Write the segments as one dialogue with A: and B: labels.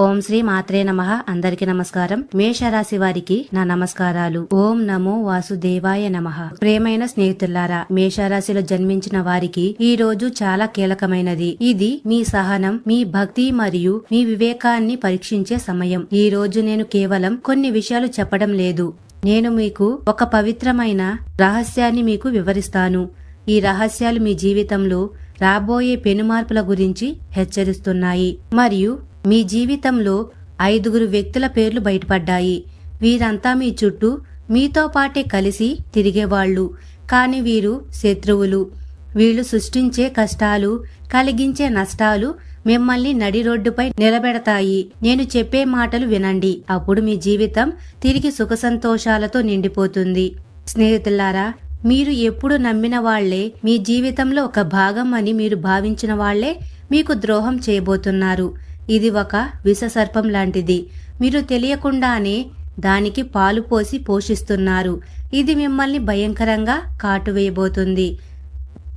A: ఓం శ్రీ మాత్రే నమ. అందరికి నమస్కారం. మేషరాశి వారికి నా నమస్కారాలు. ఓం నమో వాసుదేవాయ నమ. ప్రేమైన స్నేహితులారా మేషరాశిలో జన్మించిన వారికి ఈ రోజు చాలా కీలకమైనది. ఇది మీ సహనం మీ భక్తి మరియు మీ వివేకాన్ని పరీక్షించే సమయం. ఈ రోజు నేను కేవలం కొన్ని విషయాలు చెప్పడం లేదు. నేను మీకు ఒక పవిత్రమైన రహస్యాన్ని మీకు వివరిస్తాను. ఈ రహస్యాలు మీ జీవితంలో రాబోయే పెనుమార్పుల గురించి హెచ్చరిస్తున్నాయి. మరియు మీ జీవితంలో ఐదుగురు వ్యక్తుల పేర్లు బయటపడ్డాయి. వీరంతా మీ చుట్టూ మీతో పాటే కలిసి తిరిగేవాళ్ళు. కాని వీరు శత్రువులు. వీళ్ళు సృష్టించే కష్టాలు కలిగించే నష్టాలు మిమ్మల్ని నడి రోడ్డుపై నిలబెడతాయి. నేను చెప్పే మాటలు వినండి. అప్పుడు మీ జీవితం తిరిగి సుఖ సంతోషాలతో నిండిపోతుంది. స్నేహితులారా మీరు ఎప్పుడు నమ్మిన వాళ్ళే మీ జీవితంలో ఒక భాగం అని మీరు భావించిన వాళ్ళే మీకు ద్రోహం చేయబోతున్నారు. ఇది ఒక విషసర్పం లాంటిది. మీరు తెలియకుండానే దానికి పాలు పోసి పోషిస్తున్నారు. ఇది మిమ్మల్ని భయంకరంగా కాటువేయబోతుంది.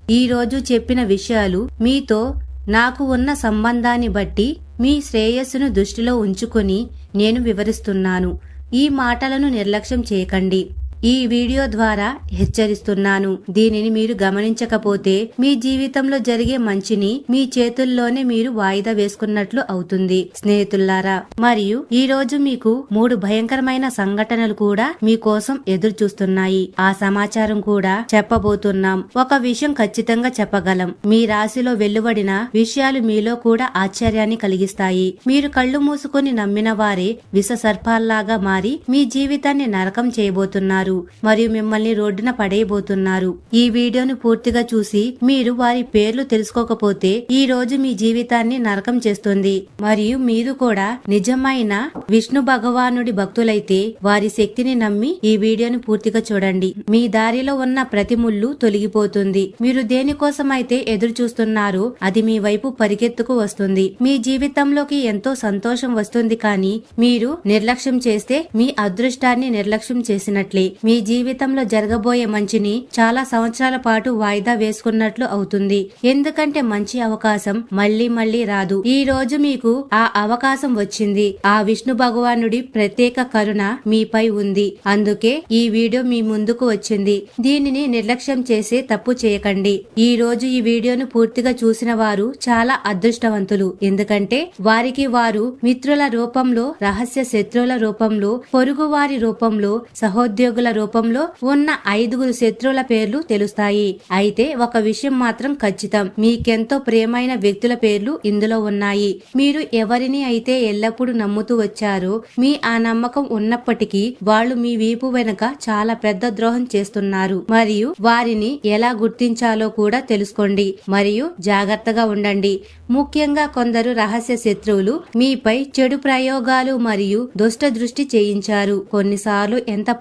A: ఈరోజు చెప్పిన విషయాలు మీతో నాకు ఉన్న సంబంధాన్ని బట్టి మీ శ్రేయస్సును దృష్టిలో ఉంచుకొని నేను వివరిస్తున్నాను. ఈ మాటలను నిర్లక్ష్యం చేయకండి. ఈ వీడియో ద్వారా హెచ్చరిస్తున్నాను. దీనిని మీరు గమనించకపోతే మీ జీవితంలో జరిగే మంచిని మీ చేతుల్లోనే మీరు వాయిదా వేసుకున్నట్లు అవుతుంది. స్నేహితుల్లారా మరియు ఈ రోజు మీకు మూడు భయంకరమైన సంఘటనలు కూడా మీకోసం ఎదురు చూస్తున్నాయి ఆ సమాచారం కూడా చెప్పబోతున్నాం. ఒక విషయం ఖచ్చితంగా చెప్పగలం. మీ రాశిలో వెలువడిన విషయాలు మీలో కూడా ఆశ్చర్యాన్ని కలిగిస్తాయి. మీరు కళ్ళు మూసుకొని నమ్మిన వారే విష సర్పాల్లాగా మారి మీ జీవితాన్ని నరకం చేయబోతున్నారు. మరియు మిమ్మల్ని రోడ్డున పడేయబోతున్నారు. ఈ వీడియోను పూర్తిగా చూసి మీరు వారి పేర్లు తెలుసుకోకపోతే ఈ రోజు మీ జీవితాన్ని నరకం చేస్తుంది. మరియు మీరు కూడా నిజమైన విష్ణు భగవానుడి భక్తులైతే వారి శక్తిని నమ్మి ఈ వీడియోను పూర్తిగా చూడండి. మీ దారిలో ఉన్న ప్రతి ముళ్ళు తొలగిపోతుంది. మీరు దేనికోసం అయితే ఎదురు చూస్తున్నారో అది మీ వైపు పరిగెత్తుకు వస్తుంది. మీ జీవితంలోకి ఎంతో సంతోషం వస్తుంది కానీ మీరు నిర్లక్ష్యం చేస్తే మీ అదృష్టాన్ని నిర్లక్ష్యం చేసినట్లే. మీ జీవితంలో జరగబోయే మంచిని చాలా సంవత్సరాల పాటు వాయిదా వేసుకున్నట్లు అవుతుంది. ఎందుకంటే మంచి అవకాశం మళ్ళీ మళ్ళీ రాదు. ఈ రోజు మీకు ఆ అవకాశం వచ్చింది. ఆ విష్ణు భగవానుడి ప్రత్యేక కరుణ మీపై ఉంది. అందుకే ఈ వీడియో మీ ముందుకు వచ్చింది. దీనిని నిర్లక్ష్యం చేసే తప్పు చేయకండి. ఈ రోజు ఈ వీడియోను పూర్తిగా చూసిన వారు చాలా అదృష్టవంతులు. ఎందుకంటే వారికి వారు మిత్రుల రూపంలో రహస్య శత్రువుల రూపంలో పొరుగు వారి రూపంలో సహోద్యోగుల రూపంలో ఉన్న ఐదుగురు శత్రువుల పేర్లు తెలుస్తాయి. అయితే ఒక విషయం మాత్రం ఖచ్చితం. మీకెంతో ప్రియమైన వ్యక్తుల పేర్లు ఇందులో ఉన్నాయి. మీరు ఎవరిని అయితే ఎల్లప్పుడూ నమ్ముతూ వచ్చారో మీ ఆ నమ్మకం ఉన్నప్పటికీ వాళ్ళు మీ వీపు వెనుక చాలా పెద్ద ద్రోహం చేస్తున్నారు. మరియు వారిని ఎలా గుర్తించాలో కూడా తెలుసుకోండి. మరియు జాగ్రత్తగా ఉండండి. ముఖ్యంగా కొందరు రహస్య శత్రువులు మీపై చెడు ప్రయోగాలు మరియు దుష్ట దృష్టి చేయించారు. కొన్నిసార్లు ఎంత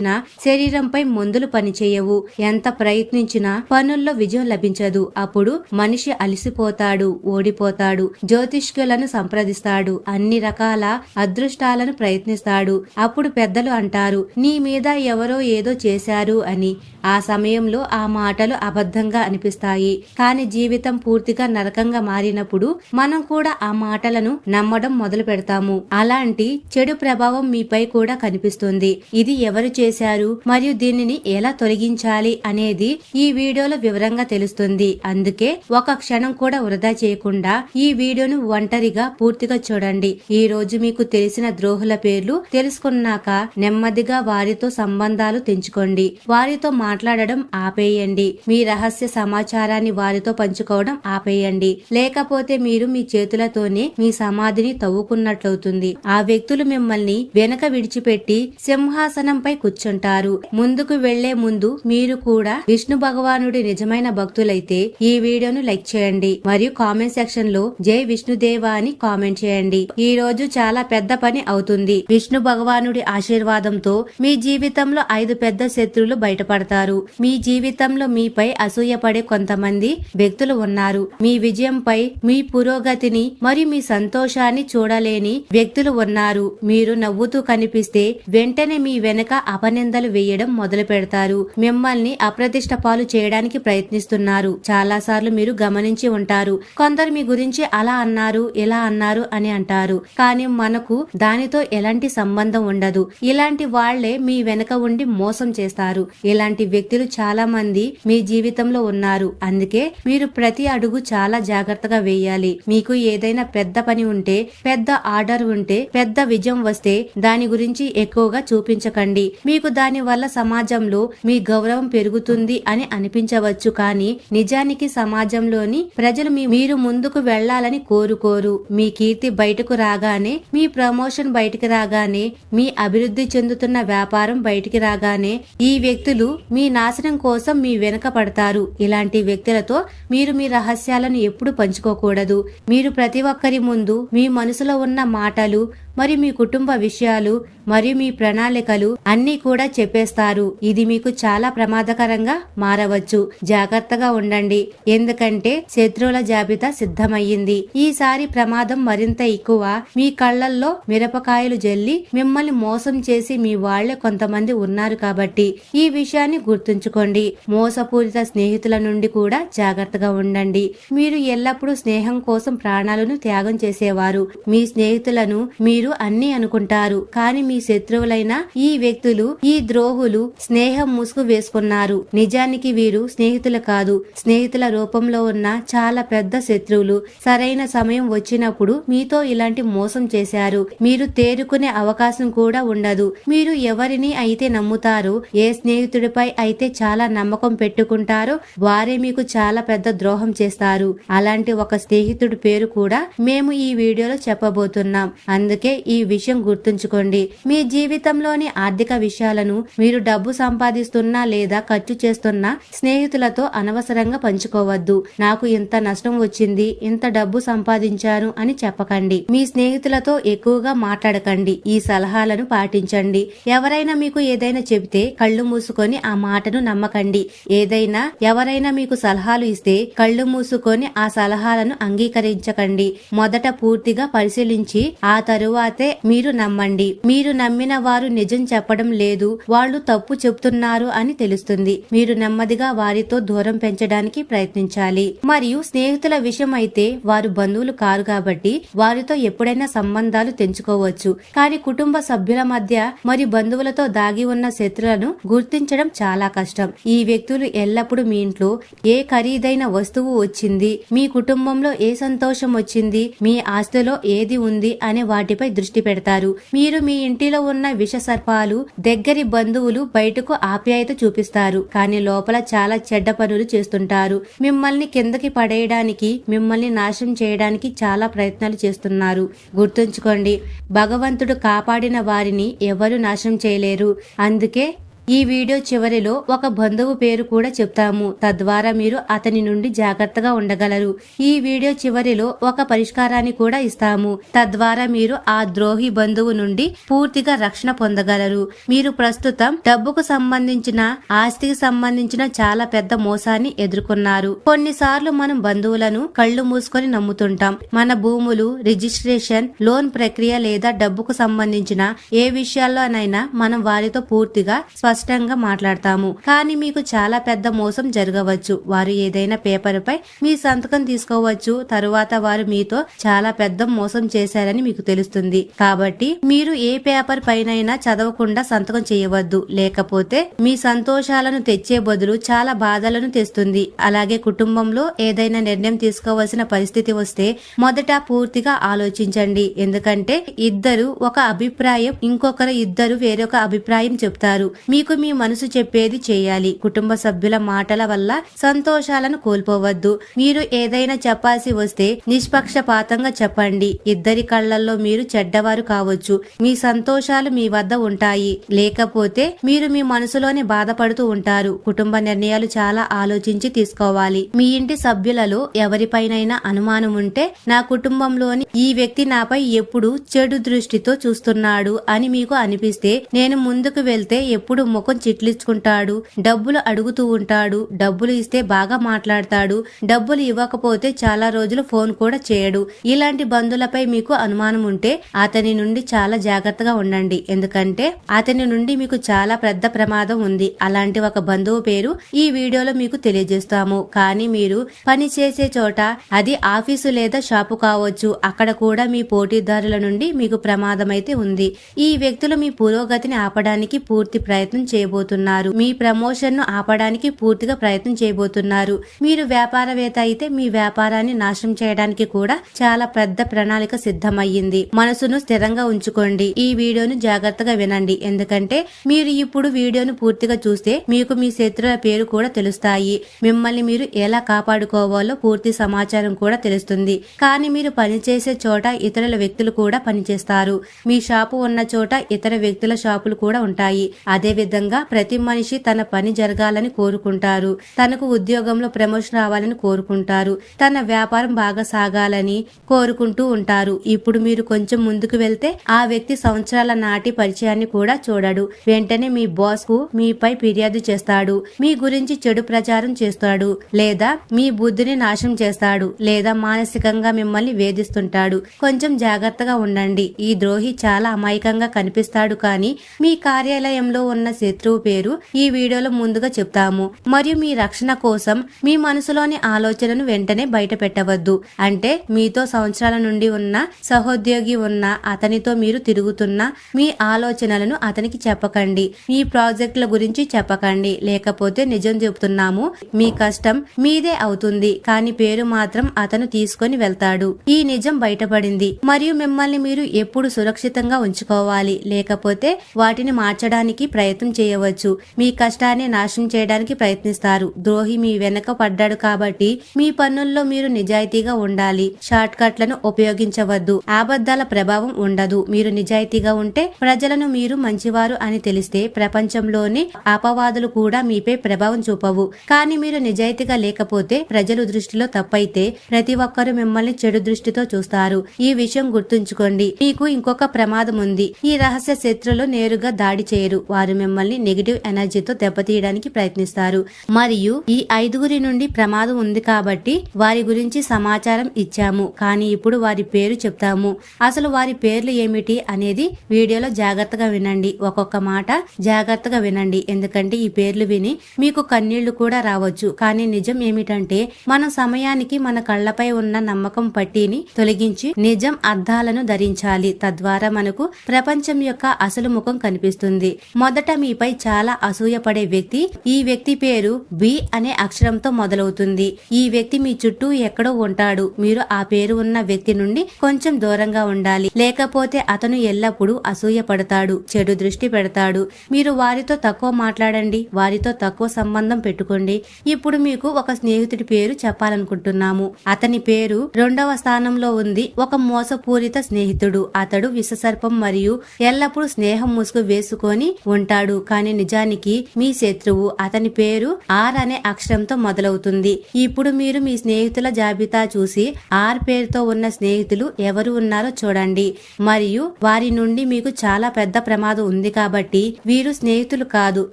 A: ప్రయత్నించినా శరీరంపై మందులు పనిచేయవు. ఎంత ప్రయత్నించినా పనుల్లో విజయం లభించదు. అప్పుడు మనిషి అలసిపోతాడు ఓడిపోతాడు జ్యోతిష్కులను సంప్రదిస్తాడు అన్ని రకాల అదృష్టాలను ప్రయత్నిస్తాడు. అప్పుడు పెద్దలు అంటారు నీ మీద ఎవరో ఏదో చేశారు అని. ఆ సమయంలో ఆ మాటలు అబద్ధంగా అనిపిస్తాయి. కాని జీవితం పూర్తిగా నరకంగా మారినప్పుడు మనం కూడా ఆ మాటలను నమ్మడం మొదలు పెడతాము అలాంటి చెడు ప్రభావం మీపై కూడా కనిపిస్తుంది. ఇది ఎవరు చేశారు మరియు దీనిని ఎలా తొలగించాలి అనేది ఈ వీడియోలో వివరంగా తెలుస్తుంది. అందుకే ఒక క్షణం కూడా వృధా చేయకుండా ఈ వీడియోను ఒంటరిగా పూర్తిగా చూడండి. ఈ రోజు మీకు తెలిసిన ద్రోహుల పేర్లు తెలుసుకున్నాక నెమ్మదిగా వారితో సంబంధాలు తెంచుకోండి. వారితో మాట్లాడడం ఆపేయండి. మీ రహస్య సమాచారాన్ని వారితో పంచుకోవడం ఆపేయండి. లేకపోతే మీరు మీ చేతులతోనే మీ సమాధిని తవ్వుకున్నట్లవుతుంది. ఆ వ్యక్తులు మిమ్మల్ని వెనక విడిచిపెట్టి సింహాసనంపై కూర్చుంటారు. ముందుకు వెళ్ళే ముందు మీరు కూడా విష్ణు భగవానుడి నిజమైన భక్తులైతే ఈ వీడియోను లైక్ చేయండి. మరియు కామెంట్ సెక్షన్లో జై విష్ణుదేవా అని కామెంట్ చేయండి. ఈ రోజు చాలా పెద్ద పని అవుతుంది. విష్ణు భగవానుడి ఆశీర్వాదంతో మీ జీవితంలో ఐదు పెద్ద శత్రువులు బయటపడతారు. మీ జీవితంలో మీపై అసూయపడే కొంతమంది వ్యక్తులు ఉన్నారు. మీ విజయంపై మీ పురోగతిని మరియు మీ సంతోషాన్ని చూడలేని వ్యక్తులు ఉన్నారు. మీరు నవ్వుతూ కనిపిస్తే వెంటనే మీ వెనక అప అపనిందలు వేయడం మొదలు పెడతారు. మిమ్మల్ని అప్రతిష్ట పాలు చేయడానికి ప్రయత్నిస్తున్నారు. చాలా సార్లు మీరు గమనించి ఉంటారు. కొందరు మీ గురించి అలా అన్నారు ఇలా అన్నారు అని అంటారు. కానీ మనకు దానితో ఎలాంటి సంబంధం ఉండదు. ఇలాంటి వాళ్ళే మీ వెనక ఉండి మోసం చేస్తారు. ఇలాంటి వ్యక్తులు చాలా మంది మీ జీవితంలో ఉన్నారు. అందుకే మీరు ప్రతి అడుగు చాలా జాగ్రత్తగా వేయాలి. మీకు ఏదైనా పెద్ద పని ఉంటే పెద్ద ఆర్డర్ ఉంటే పెద్ద విజయం వస్తే దాని గురించి ఎక్కువగా చూపించకండి. మీకు దాని వల్ల సమాజంలో మీ గౌరవం పెరుగుతుంది అని అనిపించవచ్చు కానీ నిజానికి సమాజంలోని ప్రజలు మీ మీరు ముందుకు వెళ్ళాలని కోరుకోరు. మీ కీర్తి బయటకు రాగానే మీ ప్రమోషన్ బయటికి రాగానే మీ అభివృద్ధి చెందుతున్న వ్యాపారం బయటికి రాగానే ఈ వ్యక్తులు మీ నాశనం కోసం మీ వెనక పడతారు. ఇలాంటి వ్యక్తులతో మీరు మీ రహస్యాలను ఎప్పుడు పంచుకోకూడదు. మీరు ప్రతి ఒక్కరి ముందు మీ మనసులో ఉన్న మాటలు మరియు మీ కుటుంబ విషయాలు మరియు మీ ప్రణాళికలు అన్నీ కూడా చెప్పేస్తారు. ఇది మీకు చాలా ప్రమాదకరంగా మారవచ్చు. జాగ్రత్తగా ఉండండి. ఎందుకంటే శత్రువుల జాబితా సిద్ధమయ్యింది. ఈసారి ప్రమాదం మరింత ఎక్కువ. మీ కళ్ళల్లో మిరపకాయలు జల్లి మిమ్మల్ని మోసం చేసి మీ వాళ్ళే కొంతమంది ఉన్నారు కాబట్టి ఈ విషయాన్ని గుర్తుంచుకోండి. మోసపూరిత స్నేహితుల నుండి కూడా జాగ్రత్తగా ఉండండి. మీరు ఎల్లప్పుడూ స్నేహం కోసం ప్రాణాలను త్యాగం చేసేవారు. మీ స్నేహితులను మీరు అన్ని అనుకుంటారు. కానీ మీ శత్రువులైన ఈ వ్యక్తులు ఈ ద్రోహులు స్నేహం ముసుగు వేసుకున్నారు. నిజానికి వీరు స్నేహితులు కాదు. స్నేహితుల రూపంలో ఉన్న చాలా పెద్ద శత్రువులు. సరైన సమయం వచ్చినప్పుడు మీతో ఇలాంటి మోసం చేశారు. మీరు తేరుకునే అవకాశం కూడా ఉండదు. మీరు ఎవరిని అయితే నమ్ముతారో ఏ స్నేహితుడిపై అయితే చాలా నమ్మకం పెట్టుకుంటారో వారే మీకు చాలా పెద్ద ద్రోహం చేస్తారు. అలాంటి ఒక స్నేహితుడి పేరు కూడా మేము ఈ వీడియోలో చెప్పబోతున్నాం. అందుకే ఈ విషయం గుర్తుంచుకోండి. మీ జీవితంలోని ఆర్థిక విషయాలను మీరు డబ్బు సంపాదిస్తున్నా లేదా ఖర్చు చేస్తున్నా స్నేహితులతో అనవసరంగా పంచుకోవద్దు. నాకు ఇంత నష్టం వచ్చింది ఇంత డబ్బు సంపాదించాను అని చెప్పకండి. మీ స్నేహితులతో ఎక్కువగా మాట్లాడకండి. ఈ సలహాలను పాటించండి. ఎవరైనా మీకు ఏదైనా చెబితే కళ్ళు మూసుకొని ఆ మాటను నమ్మకండి. ఏదైనా ఎవరైనా మీకు సలహాలు ఇస్తే కళ్ళు మూసుకొని ఆ సలహాలను అంగీకరించకండి. మొదట పూర్తిగా పరిశీలించి ఆ తరువాత మీరు నమ్మండి. మీరు నమ్మిన వారు నిజం చెప్పడం లేదు. వాళ్ళు తప్పు చెప్తున్నారు అని తెలుస్తుంది. మీరు నెమ్మదిగా వారితో దూరం పెంచడానికి ప్రయత్నించాలి. మరియు స్నేహితుల విషయం అయితే వారు బంధువులు కారు కాబట్టి వారితో ఎప్పుడైనా సంబంధాలు తెంచుకోవచ్చు. కానీ కుటుంబ సభ్యుల మధ్య మరి బంధువులతో దాగి ఉన్న శత్రులను గుర్తించడం చాలా కష్టం. ఈ వ్యక్తులు ఎల్లప్పుడూ మీ ఇంట్లో ఏ ఖరీదైన వస్తువు వచ్చింది మీ కుటుంబంలో ఏ సంతోషం వచ్చింది మీ ఆస్తిలో ఏది ఉంది అనే వాటిపై దృష్టి పెడతారు. మీరు మీ ఇంటిలో ఉన్న విష సర్పాలు దగ్గరి బంధువులు బయటకు ఆప్యాయత చూపిస్తారు. కానీ లోపల చాలా చెడ్డ పనులు చేస్తుంటారు. మిమ్మల్ని కిందకి పడేయడానికి మిమ్మల్ని నాశనం చేయడానికి చాలా ప్రయత్నాలు చేస్తున్నారు. గుర్తుంచుకోండి భగవంతుడు కాపాడిన వారిని ఎవరు నాశనం చేయలేరు. అందుకే ఈ వీడియో చివరిలో ఒక బంధువు పేరు కూడా చెప్తాము. తద్వారా మీరు అతని నుండి జాగ్రత్తగా ఉండగలరు. ఈ వీడియో చివరిలో ఒక పరిష్కారాన్ని కూడా ఇస్తాము. తద్వారా మీరు ఆ ద్రోహి బంధువు నుండి పూర్తిగా రక్షణ పొందగలరు. మీరు ప్రస్తుతం డబ్బుకు సంబంధించిన ఆస్తికి సంబంధించిన చాలా పెద్ద మోసాన్ని ఎదుర్కొన్నారు. కొన్నిసార్లు మనం బంధువులను కళ్ళు మూసుకొని నమ్ముతుంటాం. మన భూములు రిజిస్ట్రేషన్ లోన్ ప్రక్రియ లేదా డబ్బుకు సంబంధించిన ఏ విషయాల్లోనైనా మనం వారితో పూర్తిగా స్పష్టంగా స్పష్టంగా మాట్లాడతాము. కానీ మీకు చాలా పెద్ద మోసం జరగవచ్చు. వారు ఏదైనా పేపర్ పై మీ సంతకం తీసుకోవచ్చు. తరువాత వారు మీతో చాలా పెద్ద మోసం చేశారని మీకు తెలుస్తుంది. కాబట్టి మీరు ఏ పేపర్ పైనైనా చదవకుండా సంతకం చేయవద్దు. లేకపోతే మీ సంతోషాలను తెచ్చే బదులు చాలా బాధలను తెస్తుంది. అలాగే కుటుంబంలో ఏదైనా నిర్ణయం తీసుకోవాల్సిన పరిస్థితి వస్తే మొదట పూర్తిగా ఆలోచించండి. ఎందుకంటే ఇద్దరు ఒక అభిప్రాయం ఇంకొకరు ఇద్దరు వేరొక అభిప్రాయం చెప్తారు. మీకు మీ మనసు చెప్పేది చేయాలి. కుటుంబ సభ్యుల మాటల వల్ల సంతోషాలను కోల్పోవద్దు. మీరు ఏదైనా చెప్పాల్సి వస్తే నిష్పక్షపాతంగా చెప్పండి. ఇద్దరి కళ్ళల్లో మీరు చెడ్డవారు కావచ్చు. మీ సంతోషాలు మీ వద్ద ఉంటాయి. లేకపోతే మీరు మీ మనసులోనే బాధపడుతూ ఉంటారు. కుటుంబ నిర్ణయాలు చాలా ఆలోచించి తీసుకోవాలి. మీ ఇంటి సభ్యులలో ఎవరిపైనైనా అనుమానం ఉంటే నా కుటుంబంలోని ఈ వ్యక్తి నాపై ఎప్పుడు చెడు దృష్టితో చూస్తున్నాడు అని మీకు అనిపిస్తే నేను ముందుకు వెళ్తే ఎప్పుడు ముఖం చిట్లించుకుంటాడు డబ్బులు అడుగుతూ ఉంటాడు డబ్బులు ఇస్తే బాగా మాట్లాడతాడు డబ్బులు ఇవ్వకపోతే చాలా రోజులు ఫోన్ కూడా చేయడు. ఇలాంటి బంధువులపై మీకు అనుమానం ఉంటే అతని నుండి చాలా జాగ్రత్తగా ఉండండి. ఎందుకంటే అతని నుండి మీకు చాలా పెద్ద ప్రమాదం ఉంది. అలాంటి ఒక బంధువు పేరు ఈ వీడియోలో మీకు తెలియజేస్తాము. కానీ మీరు పని చేసే చోట అది ఆఫీసు లేదా షాపు కావచ్చు. అక్కడ కూడా మీ పోటీదారుల నుండి మీకు ప్రమాదం అయితే ఉంది. ఈ వ్యక్తులు మీ పురోగతిని ఆపడానికి పూర్తి ప్రయత్నం చేయబోతున్నారు. మీ ప్రమోషన్ను ఆపడానికి పూర్తిగా ప్రయత్నం చేయబోతున్నారు. మీరు వ్యాపారవేత్త అయితే మీ వ్యాపారాన్ని నాశనం చేయడానికి కూడా చాలా పెద్ద ప్రణాళిక సిద్ధమయ్యింది. మనసును స్థిరంగా ఉంచుకోండి. ఈ వీడియోను జాగ్రత్తగా వినండి. ఎందుకంటే మీరు ఇప్పుడు వీడియోను పూర్తిగా చూస్తే మీకు మీ శత్రువుల పేరు కూడా తెలుస్తాయి. మిమ్మల్ని మీరు ఎలా కాపాడుకోవాలో పూర్తి సమాచారం కూడా తెలుస్తుంది. కానీ మీరు పనిచేసే చోట ఇతరుల వ్యక్తులు కూడా పనిచేస్తారు. మీ షాపు ఉన్న చోట ఇతర వ్యక్తుల షాపులు కూడా ఉంటాయి. అదే విధంగా ప్రతి మనిషి తన పని జరగాలని కోరుకుంటారు. తనకు ఉద్యోగంలో ప్రమోషన్ రావాలని కోరుకుంటారు. తన వ్యాపారం బాగా సాగాలని కోరుకుంటూ ఉంటారు. ఇప్పుడు మీరు కొంచెం ముందుకు వెళ్తే ఆ వ్యక్తి సంవత్సరాల నాటి పరిచయాన్ని కూడా చూడడు. వెంటనే మీ బాస్కు మీపై ఫిర్యాదు చేస్తాడు. మీ గురించి చెడు ప్రచారం చేస్తాడు. లేదా మీ బుద్ధిని నాశనం చేస్తాడు. లేదా మానసికంగా మిమ్మల్ని వేధిస్తుంటాడు. కొంచెం జాగ్రత్తగా ఉండండి. ఈ ద్రోహి చాలా అమాయకంగా కనిపిస్తాడు కానీ మీ కార్యాలయంలో ఉన్న శత్రువు పేరు ఈ వీడియోలో ముందుగా చెప్తాము. మరియు మీ రక్షణ కోసం మీ మనసులోని ఆలోచనను వెంటనే బయట పెట్టవద్దు. అంటే మీతో సంవత్సరాల నుండి ఉన్న సహోద్యోగి ఉన్న అతనితో మీరు తిరుగుతున్న మీ ఆలోచనలను అతనికి చెప్పకండి. మీ ప్రాజెక్టుల గురించి చెప్పకండి. లేకపోతే నిజం చెబుతున్నాము మీ కష్టం మీదే అవుతుంది. కానీ పేరు మాత్రం అతను తీసుకొని వెళ్తాడు. ఈ నిజం బయటపడింది. మరియు మిమ్మల్ని మీరు ఎప్పుడు సురక్షితంగా ఉంచుకోవాలి. లేకపోతే వాటిని మార్చడానికి ప్రయత్నం చేయవచ్చు. మీ కష్టాన్ని నాశనం చేయడానికి ప్రయత్నిస్తారు. ద్రోహి మీ వెనక పడ్డాడు కాబట్టి మీ పనుల్లో మీరు నిజాయితీగా ఉండాలి. షార్ట్ కట్లను ఉపయోగించవద్దు. అబద్ధాల ప్రభావం ఉండదు. మీరు నిజాయితీగా ఉంటే ప్రజలను మీరు మంచివారు అని తెలిస్తే ప్రపంచంలోని అపవాదులు కూడా మీపై ప్రభావం చూపవు. కానీ మీరు నిజాయితీగా లేకపోతే ప్రజలు దృష్టిలో తప్పైతే ప్రతి ఒక్కరూ మిమ్మల్ని చెడు దృష్టితో చూస్తారు. ఈ విషయం గుర్తుంచుకోండి. మీకు ఇంకొక ప్రమాదం ఉంది. ఈ రహస్య శత్రులు నేరుగా దాడి చేయరు. వారు మిమ్మల్ని నెగిటివ్ ఎనర్జీతో దెబ్బతీయడానికి ప్రయత్నిస్తారు. మరియు ఈ ఐదుగురి నుండి ప్రమాదం ఉంది కాబట్టి వారి గురించి సమాచారం ఇచ్చాము. కానీ ఇప్పుడు వారి పేరు చెప్తాము. అసలు వారి పేర్లు ఏమిటి అనేది వీడియోలో జాగ్రత్తగా వినండి. ఒక్కొక్క మాట జాగ్రత్తగా వినండి. ఎందుకంటే ఈ పేర్లు విని మీకు కన్నీళ్ళు కూడా రావచ్చు. కానీ నిజం ఏమిటంటే మన సమయానికి మన కళ్ళపై ఉన్న నమ్మకం పట్టిని తొలగించి నిజం అద్దాలను ధరించాలి. తద్వారా మనకు ప్రపంచం యొక్క అసలు ముఖం కనిపిస్తుంది. మొదట మీపై చాలా అసూయపడే వ్యక్తి ఈ వ్యక్తి పేరు బి అనే అక్షరంతో మొదలవుతుంది. ఈ వ్యక్తి మీ చుట్టూ ఎక్కడో ఉంటాడు. మీరు ఆ పేరు ఉన్న వ్యక్తి నుండి కొంచెం దూరంగా ఉండాలి. లేకపోతే అతను ఎల్లప్పుడూ అసూయ పడతాడు చెడు దృష్టి పెడతాడు. మీరు వారితో తక్కువ మాట్లాడండి వారితో తక్కువ సంబంధం పెట్టుకోండి. ఇప్పుడు మీకు ఒక స్నేహితుడి పేరు చెప్పాలనుకుంటున్నాము. అతని పేరు రెండవ స్థానంలో ఉంది. ఒక మోసపూరిత స్నేహితుడు. అతడు విషసర్పం మరియు ఎల్లప్పుడూ స్నేహం ముసుగు వేసుకొని ఉంటాడు. కానీ నిజానికి మీ శత్రువు అతని పేరు ఆర్ అనే అక్షరంతో మొదలవుతుంది. ఇప్పుడు మీరు మీ స్నేహితుల జాబితా చూసి ఆర్ పేరుతో ఉన్న స్నేహితులు ఎవరు ఉన్నారో చూడండి. మరియు వారి నుండి మీకు చాలా పెద్ద ప్రమాదం ఉంది కాబట్టి వీరు స్నేహితులు కాదు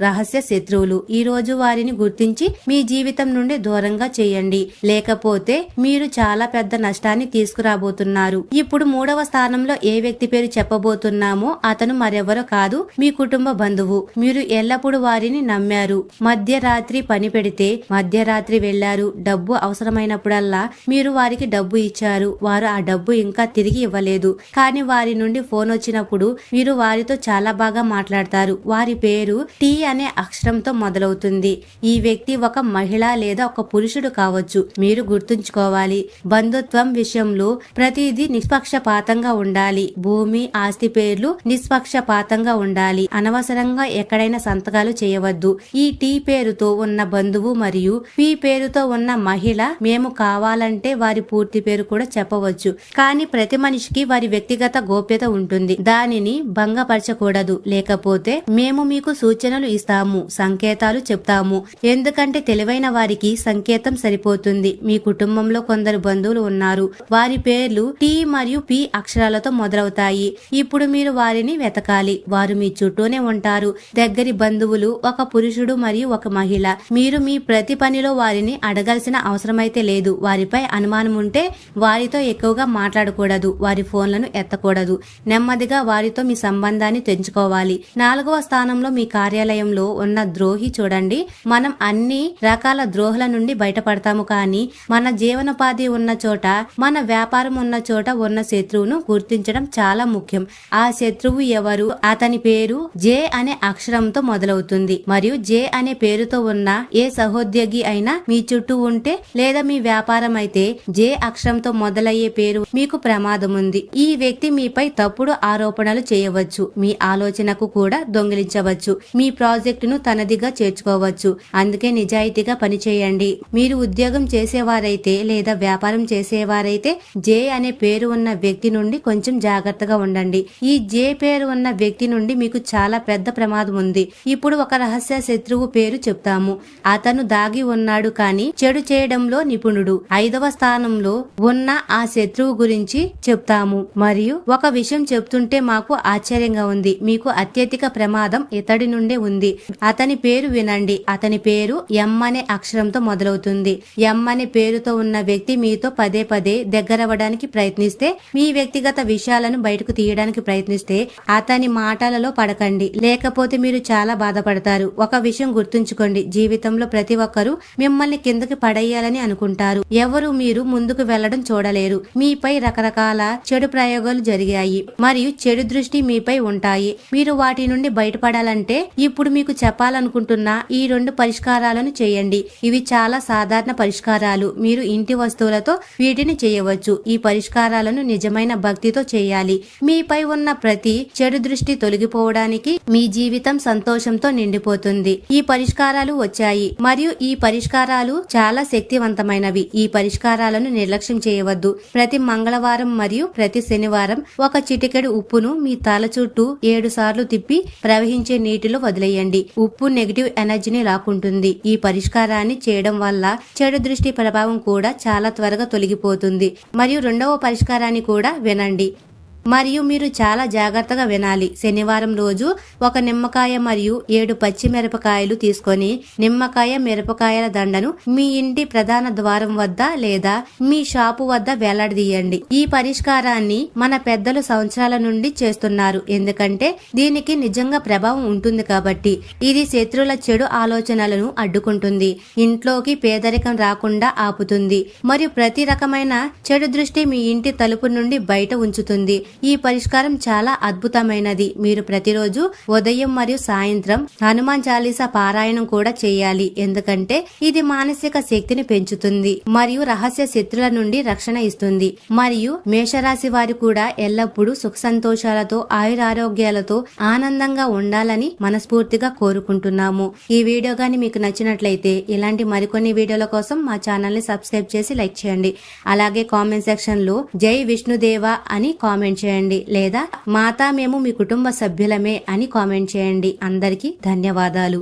A: రహస్య శత్రువులు. ఈ రోజు వారిని గుర్తించి మీ జీవితం నుండి దూరంగా చేయండి. లేకపోతే మీరు చాలా పెద్ద నష్టాన్ని తీసుకురాబోతున్నారు. ఇప్పుడు మూడవ స్థానంలో ఏ వ్యక్తి పేరు చెప్పబోతున్నామో అతను మరెవరో కాదు మీ కుటుంబ బంధువు. మీరు ఎల్లప్పుడూ వారిని నమ్మారు. మధ్యరాత్రి పని పెడితే మధ్యరాత్రి వెళ్ళారు డబ్బు అవసరమైనప్పుడల్లా మీరు వారికి డబ్బు ఇచ్చారు. వారు ఆ డబ్బు ఇంకా తిరిగి ఇవ్వలేదు. కానీ వారి నుండి ఫోన్ వచ్చినప్పుడు మీరు వారితో చాలా బాగా మాట్లాడతారు. వారి పేరు టీ అనే అక్షరంతో మొదలవుతుంది. ఈ వ్యక్తి ఒక మహిళ లేదా ఒక పురుషుడు కావచ్చు. మీరు గుర్తుంచుకోవాలి. బంధుత్వం విషయంలో ప్రతిదీ నిష్పక్షపాతంగా ఉండాలి. భూమి ఆస్తి పేర్లు నిష్పక్షపాతంగా ఉండాలి. అనవసరంగా ఎక్కడైనా సంతకాలు చేయవద్దు. ఈ టీ పేరుతో ఉన్న బంధువు మరియు పి పేరుతో ఉన్న మహిళ మేము కావాలంటే వారి పూర్తి పేరు కూడా చెప్పవచ్చు. కానీ ప్రతి మనిషికి వారి వ్యక్తిగత గోప్యత ఉంటుంది. దానిని భంగపరచకూడదు. లేకపోతే మేము మీకు సూచనలు ఇస్తాము సంకేతాలు చెప్తాము. ఎందుకంటే తెలివైన వారికి సంకేతం సరిపోతుంది. మీ కుటుంబంలో కొందరు బంధువులు ఉన్నారు. వారి పేర్లు టి మరియు పి అక్షరాలతో మొదలవుతాయి. ఇప్పుడు మీరు వారిని వెతకాలి. వారు మీ చుట్టూనే ఉంటారు. దగ్గరి బంధువులు ఒక పురుషుడు మరియు ఒక మహిళ. మీరు మీ ప్రతి పనిలో వారిని అడగాల్సిన అవసరమైతే లేదు. వారిపై అనుమానం ఉంటే వారితో ఎక్కువగా మాట్లాడకూడదు. వారి ఫోన్లను ఎత్తకూడదు. నెమ్మదిగా వారితో మీ సంబంధాన్ని తెంచుకోవాలి. నాలుగవ స్థానంలో మీ కార్యాలయంలో ఉన్న ద్రోహి చూడండి. మనం అన్ని రకాల ద్రోహుల నుండి బయటపడతాము కానీ మన జీవనోపాధి ఉన్న చోట మన వ్యాపారం ఉన్న చోట ఉన్న శత్రువును గుర్తించడం చాలా ముఖ్యం. ఆ శత్రువు ఎవరు? అతని పేరు జే అనే అక్షరంతో మొదలవుతుంది. మరియు జే అనే పేరుతో ఉన్న ఏ సహోద్యోగి అయినా మీ చుట్టూ ఉంటే లేదా మీ వ్యాపారం అయితే జే అక్షరంతో మొదలయ్యే పేరు మీకు ప్రమాదం ఉంది ఈ వ్యక్తి మీపై తప్పుడు ఆరోపణలు చేయవచ్చు. మీ ఆలోచనకు కూడా దొంగిలించవచ్చు. మీ ప్రాజెక్టును తనదిగా చేర్చుకోవచ్చు. అందుకే నిజాయితీగా పనిచేయండి. మీరు ఉద్యోగం చేసేవారైతే లేదా వ్యాపారం చేసేవారైతే జే అనే పేరు ఉన్న వ్యక్తి నుండి కొంచెం జాగ్రత్తగా ఉండండి. ఈ జే పేరు ఉన్న వ్యక్తి నుండి మీకు చాలా పెద్ద ప్రమాదం ఉంది. ఇప్పుడు ఒక రహస్య శత్రువు పేరు చెప్తాము. అతను దాగి ఉన్నాడు కానీ చెడు చేయడంలో నిపుణుడు. ఐదవ స్థానంలో ఉన్న ఆ శత్రువు గురించి చెప్తాము. మరియు ఒక విషయం చెప్తుంటే మాకు ఆశ్చర్యంగా ఉంది. మీకు అత్యధిక ప్రమాదం ఇతడి నుండే ఉంది. అతని పేరు వినండి. అతని పేరు ఎం అనే అక్షరంతో మొదలవుతుంది. ఎం అనే పేరుతో ఉన్న వ్యక్తి మీతో పదే పదే దగ్గరవ్వడానికి ప్రయత్నిస్తే మీ వ్యక్తిగత విషయాలను బయటకు తీయడానికి ప్రయత్నిస్తే అతని మాటలలో పడకండి. లేకపోతే మీరు చాలా బాధపడతారు. ఒక విషయం గుర్తుంచుకోండి. జీవితంలో ప్రతి ఒక్కరూ మిమ్మల్ని కిందకి పడేయాలని అనుకుంటారు. ఎవరు మీరు ముందుకు వెళ్ళడం చూడలేరు. మీపై రకరకాల చెడు ప్రయోగాలు జరిగాయి. మరియు చెడు దృష్టి మీపై ఉంటాయి. మీరు వాటి నుండి బయటపడాలంటే ఇప్పుడు మీకు చెప్పాలనుకుంటున్న ఈ రెండు పరిష్కారాలను చేయండి. ఇవి చాలా సాధారణ పరిష్కారాలు. మీరు ఇంటి వస్తువులతో వీటిని చేయవచ్చు. ఈ పరిష్కారాలను నిజమైన భక్తితో చేయాలి. మీపై ఉన్న ప్రతి చెడు దృష్టి తొలగిపోవడానికి మీ జీవితం సంతోషంతో నిండిపోతుంది. ఈ పరిష్కారాలు వచ్చాయి. మరియు ఈ పరిష్కారాలు చాలా శక్తివంతమైనవి. ఈ పరిష్కారాలను నిర్లక్ష్యం చేయవద్దు. ప్రతి మంగళవారం మరియు ప్రతి శనివారం ఒక చిటికెడు ఉప్పును మీ తల చుట్టూ ఏడు సార్లు తిప్పి ప్రవహించే నీటిలో వదిలేయండి. ఉప్పు నెగిటివ్ ఎనర్జీని లాక్కుంటుంది. ఈ పరిష్కారాన్ని చేయడం వల్ల చెడు దృష్టి ప్రభావం కూడా చాలా త్వరగా తొలగిపోతుంది. మరియు రెండవ పరిష్కారాన్ని కూడా వినండి. మరియు మీరు చాలా జాగ్రత్తగా వినాలి. శనివారం రోజు ఒక నిమ్మకాయ మరియు ఏడు పచ్చిమిరపకాయలు తీసుకొని నిమ్మకాయ మిరపకాయల దండను మీ ఇంటి ప్రధాన ద్వారం వద్ద లేదా మీ షాపు వద్ద వేలాడదీయండి. ఈ పరిష్కారాన్ని మన పెద్దలు సంవత్సరాల నుండి చేస్తున్నారు. ఎందుకంటే దీనికి నిజంగా ప్రభావం ఉంటుంది కాబట్టి ఇది శత్రువుల చెడు ఆలోచనలను అడ్డుకుంటుంది. ఇంట్లోకి పేదరికం రాకుండా ఆపుతుంది. మరియు ప్రతి రకమైన చెడు దృష్టి మీ ఇంటి తలుపు నుండి బయట ఉంచుతుంది. ఈ పరిష్కారం చాలా అద్భుతమైనది. మీరు ప్రతిరోజు ఉదయం మరియు సాయంత్రం హనుమాన్ చాలీసా పారాయణం కూడా చేయాలి. ఎందుకంటే ఇది మానసిక శక్తిని పెంచుతుంది మరియు రహస్య శత్రుల నుండి రక్షణ ఇస్తుంది. మరియు మేషరాశి వారు కూడా ఎల్లప్పుడూ సుఖ సంతోషాలతో ఆయురారోగ్యాలతో ఆనందంగా ఉండాలని మనస్ఫూర్తిగా కోరుకుంటున్నాము. ఈ వీడియో గాని మీకు నచ్చినట్లయితే ఇలాంటి మరికొన్ని వీడియోల కోసం మా ఛానల్ని సబ్స్క్రైబ్ చేసి లైక్ చేయండి. అలాగే కామెంట్ సెక్షన్లో జై విష్ణుదేవ అని కామెంట్ చేయండి లేదా మాతా మేము మీ కుటుంబ సభ్యులమే అని కామెంట్ చేయండి. అందరికీ ధన్యవాదాలు.